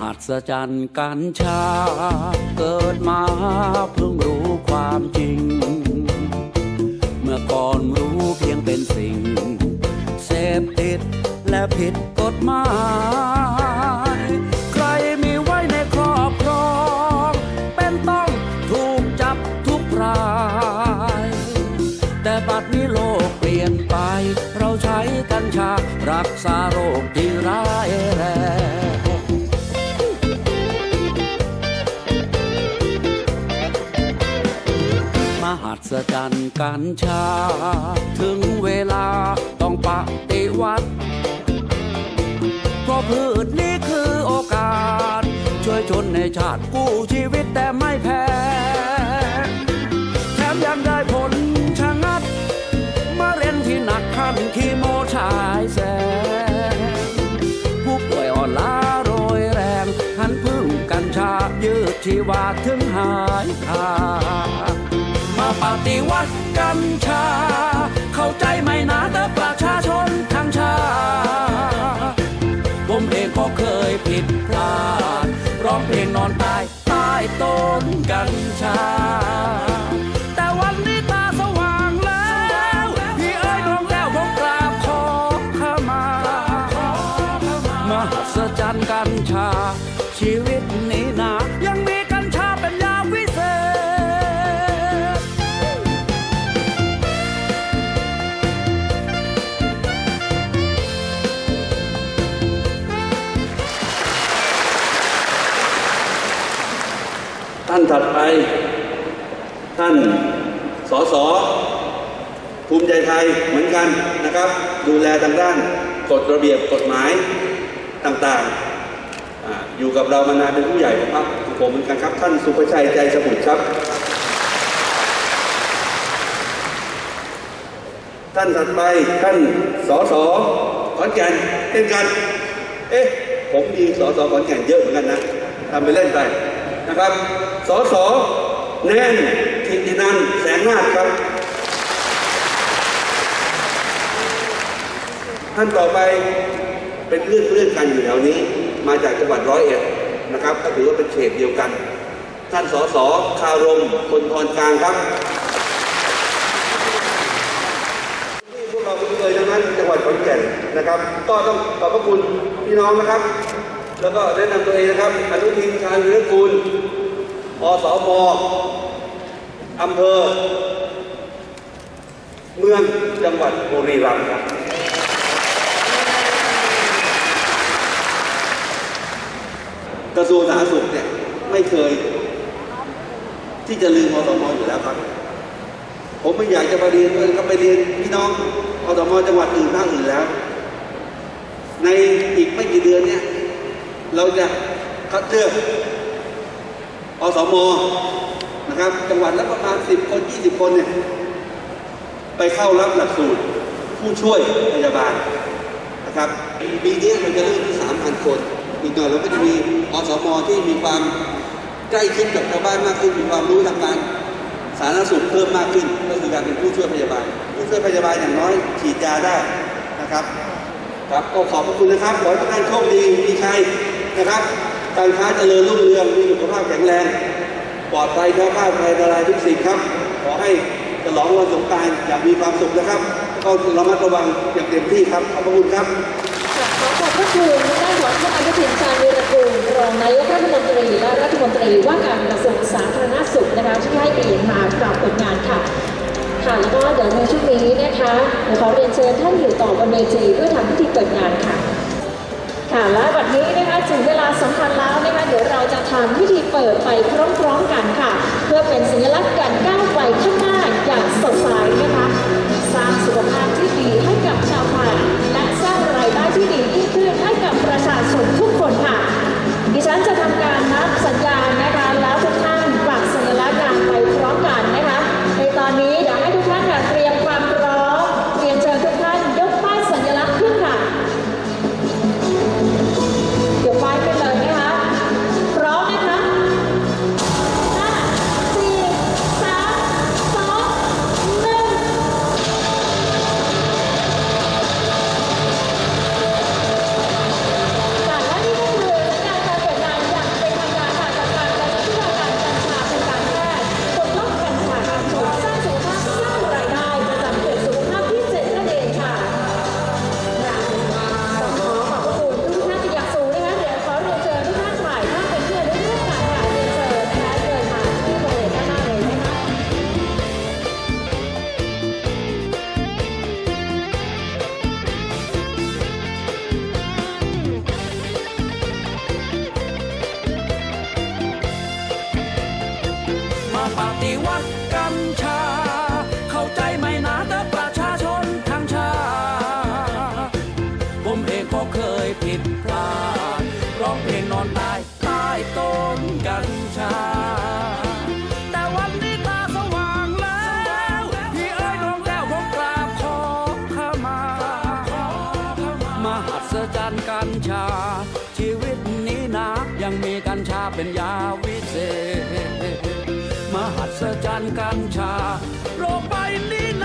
หัศจรรย์กัญชา เกิดมาเพิ่งรู้ความจริง เมื่อก่อนรู้เพียงเป็นสิ่ง เสพติดและผิดกฎหมาย ใครมีไว้ในครอบครอง เป็นต้องถูกจับทุกราย แต่บัดนี้โลกเปลี่ยนไป เราใช้กัญชารักษาโรคที่ร้า ศจรรย์กัญชา ถึงเวลาต้องปฏิวัติ เพราะพืชนี้คือโอกาส ช่วยชนในชาติกู้ชีวิตแต่ไม่แพ้ แถมยังได้ผลชะงัดมะเร็งที่หนักขั้นคีโมฉายแสงผู้ป่วยอ่อนล้าโรยแรงหันพึ่งกัญชายืดชีวาถึงหายขาด ฏิวัติกัญชา เข้าใจไหมนะแต่ประชาชนทั้งชาติผมเองก็เคยผิดพลาด ร้องเพลงนอนตายใต้ต้นกัญชา แต่วันนี้ตาสว่างแล้ว พี่เอ้ยน้องแล้วผมกราบขอขมามหัศจรรย์กัญชาชีวิต ท่านถัดไป ท่านสสภูมิใจไทยเหมือนกันนะครับ ดูแลทางด้านกฎระเบียบกฎหมายต่างๆออยู่กับเรามานานเป็นผู้ใหญ่ของพรรคของผมเหมือนกันครับ ท่านสุภชัยใจสมุทรครับ ท่านถัดไปท่านสสขอนแก่นเช่นกัน เอ๊ะผมมีสสขอนแก่นเยอะเหมือนกันนะทำไปเล่นไป นะครับสสแน่นทิตินันแสงนาฏครับ ท่านต่อไปเป็นเพื่อนเพื่อนกันอยู่แถวนี้ มาจากจังหวัดร้อยเอ็ดนะครับ ก็ถือว่าเป็นเขตเดียวกัน ท่านสสคารมคนทอนกลางครับที่พวกเราคุ้นเคยทั้งนั้นจังหวัดขอนแก่นนะครับ ก็ต้องขอบพระคุณพี่น้องนะครับ แล้วก็แนะนำตัวเองนะครับ อนุทินชาญวิรกูลอสมอำเภอ เมืองจังหวัดบุรีรัมย์ครับกระทรวงสาธารณสุขเนี่ยไม่เคย ที่จะลืมอสมอยู่แล้วครับ ผมไม่อยากจะไปเรียนเลยก็ไปเรียนพี่น้องอสมจังหวัดอื่นภาคอื่นแล้ว ในอีกไม่กี่เดือนเนี่ย เราจะคัดเลือกอสมนะครับ จังหวัดละประมาณ 10 คน 20 คนเนี่ยไปเข้ารับหลักสูตร ผู้ช่วยพยาบาลนะครับปีนี้เราจะเริ่มที่3,000 คน อีกหน่อยเราก็จะมีอสมที่มีความใกล้ชิดกับชาวบ้านมากขึ้น มีความรู้ทางการสาธารณสุขเพิ่มมากขึ้น ก็คือการเป็นผู้ช่วยพยาบาล ผู้ช่วยพยาบาลอย่างน้อยฉีดยาได้นะครับ ครับก็ขอบพระคุณนะครับ ขอให้ทุกท่านโชคดีมีชัย นะครับ การค้าเจริญรุ่งเรืองมีสุขภาพแข็งแรง ปลอดภัยแคล้วคลาดภัยอันตรายทุกสิ่งครับ ขอให้ฉลองวันสงกรารอย่างมีความสุขนะครับ ก็ระมัดระวังอย่างเต็มที่ครับ ขอบพระคุณครับขอขอบพระคุณท่านหัวหน้าอนุทินชาญวีรกูลรองนายกรัฐมนตรีและรัฐมนตรีว่าการกระทรวงสาธารณสุขนะคะที่ให้เกียรติมากราบผลงานค่ะค่ะแล้วก็เดี๋ยวในช่วงนี้นะคะเดี๋ยวขอเรียนเชิญท่านอยู่ต่อบนเวทีเพื่อทำพิธีเปิดงานค่ะ ค่ะและวันนี้ ถึงเวลาสำคัญแล้วนะคะเดี๋ยวเราจะทำพิธีเปิดไปพร้อมๆกันค่ะ เพื่อเป็นสัญลักษณ์การก้าวไปข้างหน้าอย่างสดใสนะคะสร้างสุขภาพที่ดีให้กับชาวไทยและสร้างรายได้ที่ดียิ่งขึ้นให้กับประชาชนทุกคนค่ะ ดิฉันจะทำการนับสัญญาณนะคะแล้วทุกท่านปักสัญลักษณ์งานไปพร้อมกันนะคะในตอนนี้ ฏิวัติกัญชา เข้าใจไหมนะแต่ประชาชนทั้งชา ผมเองก็เคยผิดพลาดร้องเพลงนอนตายใต้ต้นกัญชา แต่วันนี้ตาสว่างแล้ว พี่เอ้ยดวงแก้วผมกราบขอขมา มหัศจรรย์กัญชา ชีวิตนี้นะยังมีกัญชาเป็นยาวิเศษ จรรย์กัญชา โลกใบนี้